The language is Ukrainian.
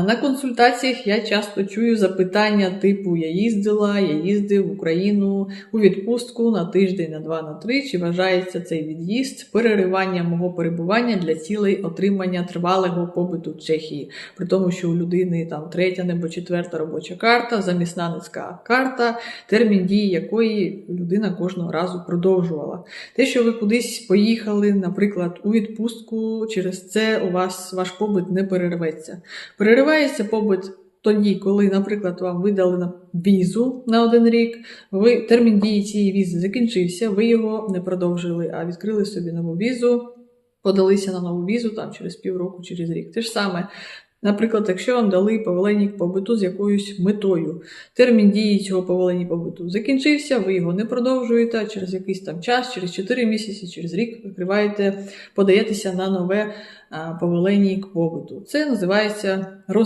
На консультаціях я часто чую запитання типу Я їздила, я їздив в Україну у відпустку на тиждень, на два, на три. Чи вважається цей від'їзд перериванням мого перебування для цілей отримання тривалого побиту в Чехії? При тому, що у людини там третя або четверта робоча карта, заміснаницька карта, термін дії якої людина кожного разу продовжувала. Те, що ви кудись поїхали, наприклад, у відпустку, через це у вас ваш побит не перерветься. Переривається побут тоді, коли, наприклад, вам видали візу на один рік, ви термін дії цієї візи закінчився, ви його не продовжили, а відкрили собі нову візу, подалися на нову візу там через півроку, через рік. Те ж саме. Наприклад, якщо вам дали повеленік побиту з якоюсь метою, термін дії цього повелення побиту закінчився, ви його не продовжуєте, а через якийсь там час, через 4 місяці, через рік викриваєте, подаєтеся на нове повелення побиту. Це називається роз